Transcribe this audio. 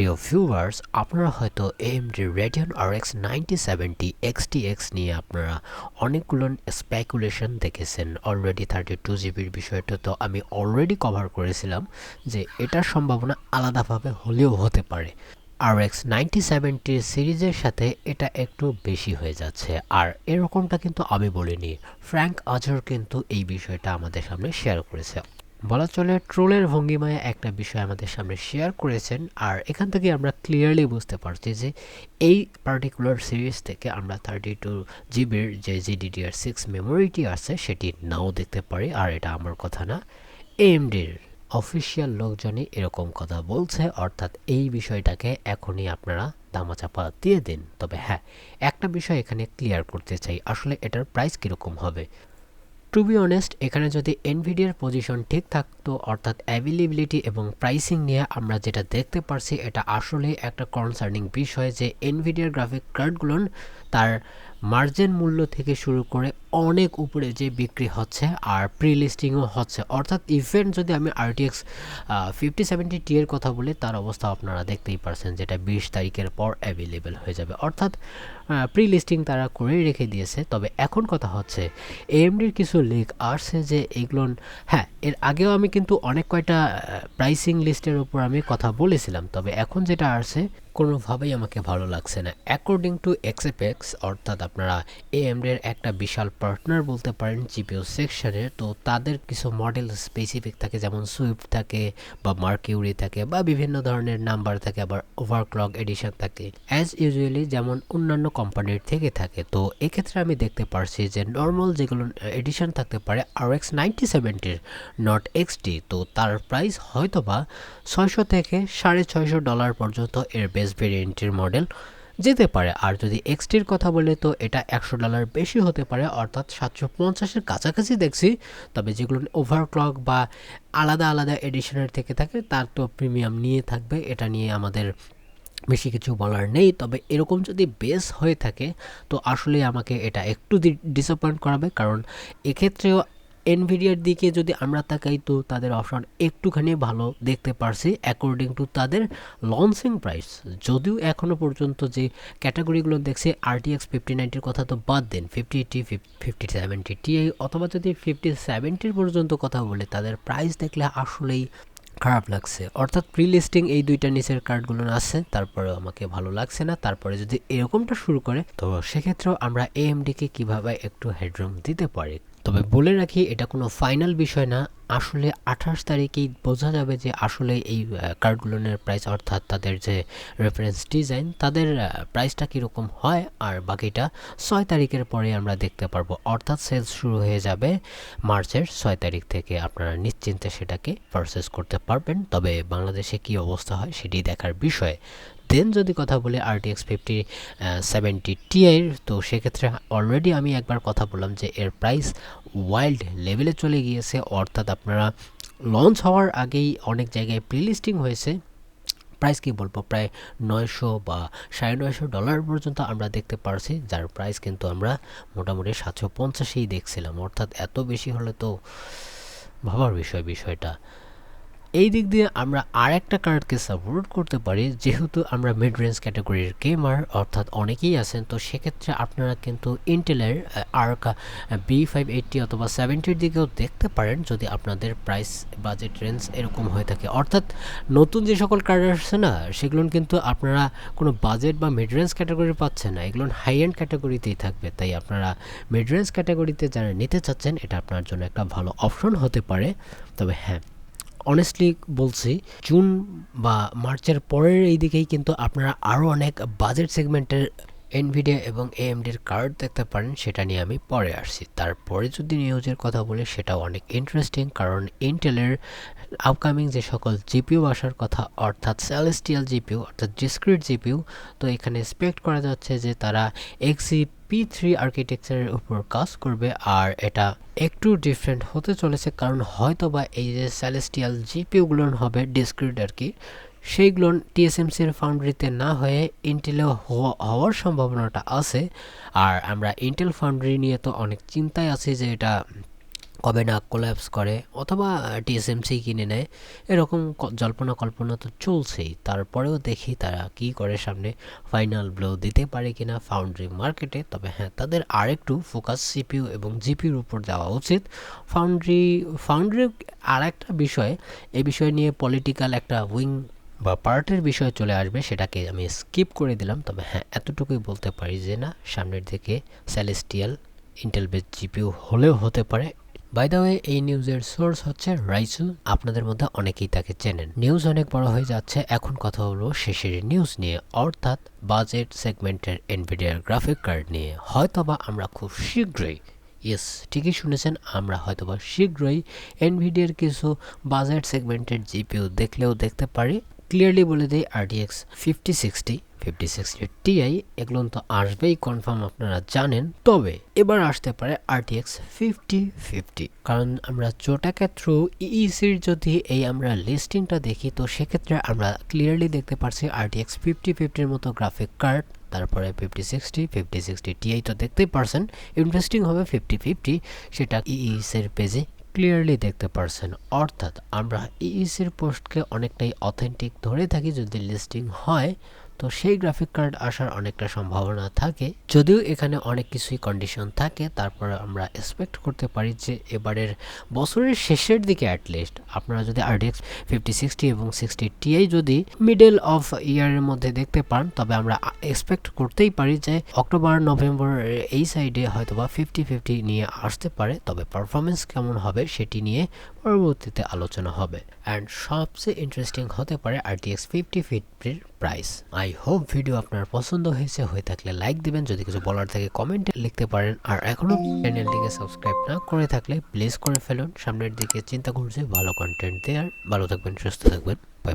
প্রিয় ভিউয়ার্স আপনারা হয়তো AMD Radeon R X ninety seventy XTX নিয়ে আপনারা অনেকগুলো স্পেকুলেশন দেখেছেন। অলরেডি থার্টি টু জিবির বিষয়টা তো আমি অলরেডি কভার করেছিলাম যে এটার সম্ভাবনা আলাদাভাবে হলেও হতে পারে। আর এক্স নাইনটি সেভেন্টির সিরিজের সাথে এটা একটু বেশি হয়ে যাচ্ছে। আর এরকমটা কিন্তু আমি বলিনি। ফ্র্যাঙ্ক আজর কিন্তু এই বিষয়টা আমাদের সামনে শেয়ার করেছে। বলা চলে ট্রোলের ভঙ্গিমায় একটা বিষয় আমাদের সামনে শেয়ার করেছেন আর এখান থেকে আমরা ক্লিয়ারলি বুঝতে পারছি যে এই পার্টিকুলার সিরিজ থেকে আমরা থার্টি টু জিবির যে জিডিডিআর সিক্স মেমোরিটি আছে, সেটি নাও দেখতে পারি। আর এটা আমার কথা না এএমডির অফিসিয়াল লোকজনই এরকম কথা বলছে, অর্থাৎ এই বিষয়টাকে এখনই আপনারা দামাচাপা দিয়ে দিন। তবে হ্যাঁ একটা বিষয় এখানে ক্লিয়ার করতে চাই, আসলে এটার প্রাইস কীরকম হবে? টু বি অনেস্ট এখানে যদি এনভিডিয়ার পজিশন ঠিক থাকতো, অর্থাৎ অ্যাভেলেবিলিটি এবং প্রাইসিং নিয়ে আমরা যেটা দেখতে পারছি, এটা আসলে একটা কনসার্নিং বিষয় যে এনভিডিয়ার গ্রাফিক কার্ডগুলো তার মার্জিন মূল্য থেকে শুরু করে অনেক উপরে যে বিক্রি হচ্ছে আর প্রি লিস্টিংও হচ্ছে। অর্থাৎ ইভেন্ট যদি আমি আরটিএক্স ফিফটি সেভেন্টি টি এর কথা বলি, তার অবস্থা আপনারা দেখতেই পারছেন যেটা বিশ তারিখের পর অ্যাভেলেবেল হয়ে যাবে। অর্থাৎ প্রি লিস্টিং তারা করেই রেখে দিয়েছে। তবে এখন কথা হচ্ছে এএমডির কিছু লিক আসছে যে এগুলো হ্যাঁ এর আগেও আমি কিন্তু অনেক কয়টা প্রাইসিং লিস্টের উপর আমি কথা বলেছিলাম। তবে এখন যেটা আসছে কোনোভাবেই আমাকে ভালো লাগছে না। অ্যাকর্ডিং টু এক্সএপেক্স অর্থাৎ আপনারা এএমডির একটা বিশাল পার্টনার বলতে পারেন জিপিও সেকশনের তো তাদের কিছু মডেল স্পেসিফিক থাকে, যেমন সুইফট থাকে বা মার্কিউরি থাকে বা বিভিন্ন ধরনের নাম্বার থাকে, আবার ওভারক্লক এডিশন থাকে। অ্যাজ ইউজুয়ালি যেমন অন্যান্য কোম্পানির থেকে থাকে। তো এক্ষেত্রে আমি দেখতে পারছি যে নর্মাল যেগুলো এডিশন থাকতে পারে আর এক্স নাইনটি সেভেন্টির নট এক্সটি তো তার প্রাইস হয়তো বা ছয়শো থেকে সাড়ে ছয়শো ডলার পর্যন্ত এর বেস ভেরিয়েন্টের মডেল যেতে পারে। আর যদি এক্সটির কথা বলে, তো এটা একশো ডলার বেশি হতে পারে, অর্থাৎ সাতশো পঞ্চাশের কাছাকাছি দেখছি। তবে যেগুলো ওভারক্লক বা আলাদা আলাদা এডিশনের থেকে থাকে, তার তো প্রিমিয়াম নিয়ে থাকবে। এটা নিয়ে আমাদের বেশি কিছু বলার নেই। তবে এরকম যদি বেস হয়ে থাকে, তো আসলে আমাকে এটা একটু ডিসঅ্যাপয়েন্ট করাবে। কারণ এক্ষেত্রেও এনভিডিয়ার দিকে যদি আমরা তাকাই তো তাদের অপশন একটুখানি ভালো দেখতে পারছি অ্যাকর্ডিং টু তাদের লঞ্চিং প্রাইস যদিও এখনও পর্যন্ত যে ক্যাটাগরিগুলো দেখছি আরটিএক্স ফিফটি নাইনটির কথা তো বাদ দেন fifty eighty fifty seventy Ti অথবা যদি ফিফটি সেভেন্টির পর্যন্ত কথা বলে, তাদের প্রাইস দেখলে আসলেই খারাপ লাগছে। অর্থাৎ প্রি লিস্টিং এই দুইটা নিচের কার্ডগুলো আছে, তারপরেও আমাকে ভালো লাগছে না। তারপরে যদি এরকমটা শুরু করে, তো সেক্ষেত্রেও আমরা এএমডিকে কীভাবে একটু হেডরুম দিতে পারি? তবে বলে রাখি, এটা কোনো ফাইনাল বিষয় না। আসলে আঠাশ তারিখেই বোঝা যাবে যে আসলে এই কার্ডগুলোনের প্রাইস অর্থাৎ তাদের যে রেফারেন্স ডিজাইন তাদের প্রাইসটা কীরকম হয় আর বাকিটা ছয় তারিখের পরে আমরা দেখতে পারব। অর্থাৎ সেলস শুরু হয়ে যাবে মার্চের ছয় তারিখ থেকে। আপনারা নিশ্চিন্তে সেটাকে পারচেস করতে পারবেন। তবে বাংলাদেশে কি অবস্থা হয় সেটি দেখার বিষয়। দেন যদি কথা বলি আরটিএক্স ফিফটি সেভেন্টি টিআইয়ের তো সেক্ষেত্রে অলরেডি আমি একবার কথা বললাম যে এর প্রাইস ওয়াইল্ড লেভেলে চলে গিয়েছে। অর্থাৎ আপনারা লঞ্চ হওয়ার আগেই অনেক জায়গায় প্রিলিস্টিং হয়েছে। প্রাইস কি বলব? প্রায় নয়শো বা সাড়ে নয়শো ডলার পর্যন্ত আমরা দেখতে পারছি, যার প্রাইস কিন্তু আমরা মোটামুটি সাতশো পঞ্চাশেই দেখছিলাম। অর্থাৎ এত বেশি হলে তো ভাবার বিষয় বিষয়টা। এই দিক দিয়ে আমরা আর একটা কার্ডকে সাপোর্ট করতে পারি, যেহেতু আমরা মিড রেঞ্জ ক্যাটাগরির গেমার অর্থাৎ অনেকেই আছেন। তো সেক্ষেত্রে আপনারা কিন্তু ইন্টেলের আর্কা বি ফাইভ এইটটি অথবা সেভেন্টির দিকেও দেখতে পারেন, যদি আপনাদের প্রাইস বাজেট রেঞ্জ এরকম হয়ে থাকে। অর্থাৎ নতুন যে সকল কার্ড আসছে না, সেগুলো কিন্তু আপনারা কোনো বাজেট বা মিড রেঞ্জ ক্যাটাগরি পাচ্ছেন না। এগুলো হাই এন্ড ক্যাটাগরিতেই থাকবে। তাই আপনারা মিড রেঞ্জ ক্যাটাগরিতে যারা নিতে চাচ্ছেন, এটা আপনার জন্য একটা ভালো অপশন হতে পারে। তবে হ্যাঁ অনেস্টলি বলছি জুন বা মার্চের পরের এই দিকেই কিন্তু আপনারা আরও অনেক বাজেট সেগমেন্টের এনভিডিয়া এবং এএমডির কার্ড দেখতে পারেন, সেটা নিয়ে আমি পরে আসছি। তারপরে যদি নিউজের কথা বলি, সেটাও অনেক ইন্টারেস্টিং কারণ ইন্টেলের আপকামিং যে সকল জিপিউ আসার কথা, অর্থাৎ সেলেস্টিয়াল জিপিউ অর্থাৎ ডিসক্রিট জিপিউ তো এখানে এক্সপেক্ট করা যাচ্ছে যে তারা এক্সি পি থ্রি আর্কিটেকচারের উপর কাজ করবে আর এটা একটু ডিফারেন্ট হতে চলেছে কারণ হয়তো বা এই যে স্যালেস্টিয়াল জিপিওগুলো হবে ডিসক্রিট আর কি সেইগুলো টিএসএমসির ফাউন্ড্রিতে না হয়ে ইন্টেলে হওয়ার সম্ভাবনাটা আছে। আর আমরা ইন্টেল ফাউন্ড্রি নিয়ে তো অনেক চিন্তায় আছি যে এটা কবে না কোল্যাপস করে অথবা টিএসএমসি কিনে নেয়, এরকম জল্পনা কল্পনা তো চলছেই। তারপরেও দেখি তারা কি করে সামনে ফাইনাল ব্লো দিতে পারে কিনা ফাউন্ড্রি মার্কেটে তবে হ্যাঁ তাদের আরেকটু ফোকাস সিপিইউ এবং জিপিউর উপর দেওয়া উচিত। ফাউন্ড্রি ফাউন্ড্রি আর একটা বিষয় এই বিষয় নিয়ে পলিটিক্যাল একটা উইং বা পার্টের বিষয় চলে আসবে, সেটাকে আমি স্কিপ করে দিলাম। তবে হ্যাঁ এতটুকুই বলতে পারি যে না, সামনের দিকে স্যালেস্টিয়াল ইন্টেল বেস জিপিইউ হলেও হতে পারে। বাই ওয়ে এই নিউজের সোর্স হচ্ছে রাইসু আপনাদের মধ্যে অনেকেই তাকে চেনেন। নিউজ অনেক বড় হয়ে যাচ্ছে। এখন কথা হলো শেষের নিউজ নিয়ে, অর্থাৎ বাজেট সেগমেন্টের এনভিডিয়ার গ্রাফিক কার্ড নিয়ে। হয়তোবা আমরা খুব শীঘ্রই ইয়েস ঠিকই শুনেছেন, আমরা হয়তোবা শীঘ্রই এনভিডিয়ার কিছু বাজেট সেগমেন্টের জিপিও দেখলেও দেখতে পারি। ক্লিয়ারলি বলে দিই RTX fifty sixty fifty sixty Ti এগুলো তো আসবেই কনফার্ম আপনারা জানেন। তবে এবার আসতে পারে আরটিএক্স ফিফটি ফিফটি কারণ আমরা চোটাকে থ্রু ইইসির যদি এই আমরা লিস্টিংটা দেখি, তো সেক্ষেত্রে আমরা ক্লিয়ারলি দেখতে পারছি আরটিএক্স ফিফটি ফিফটির মতো গ্রাফিক কার্ড তারপরে fifty sixty fifty sixty Ti তো দেখতেই পারছেন। ইনভেস্টিং হবে ফিফটি ফিফটি সেটা ইইসির পেজে ক্লিয়ারলি দেখতে পারছেন। অর্থাৎ আমরা ইইসির পোস্টকে অনেকটাই অথেন্টিক ধরে থাকি যদি লিস্টিং হয়। তো সেই গ্রাফিক কার্ড আসার অনেকটা সম্ভাবনা থাকে। যদিও এখানে অনেক কিছুই কন্ডিশন থাকে, তারপরে আমরা এক্সপেক্ট করতে পারি যে এবারের বছরের শেষের দিকে অ্যাটলিস্ট আপনারা যদি আরডিএক্স ফিফটি সিক্সটি এবং সিক্সটি টিআই যদি মিডল অফ ইয়ারের মধ্যে দেখতে পান, তবে আমরা এক্সপেক্ট করতেই পারি যে অক্টোবর, নভেম্বর এই সাইডে হয়তোবা ফিফটি ফিফটি নিয়ে আসতে পারে। তবে পারফরমেন্স কেমন হবে সেটি নিয়ে পরবর্তীতে আলোচনা হবে। অ্যান্ড সবচেয়ে ইন্টারেস্টিং হতে পারে আরটিএক্স ফিফটি ফিফটির প্রাইস আই হোপ ভিডিও আপনার পছন্দ হয়েছে। হয়ে থাকলে লাইক দিবেন। যদি কিছু বলার থাকে কমেন্টে লিখতে পারেন। আর এখনও চ্যানেলটিকে সাবস্ক্রাইব না করে থাকলে প্লিজ করে ফেলুন। সামনের দিকে চিন্তা করছে, ভালো কন্টেন্ট দেয়ার। ভালো থাকবেন, সুস্থ থাকবেন। Bye bye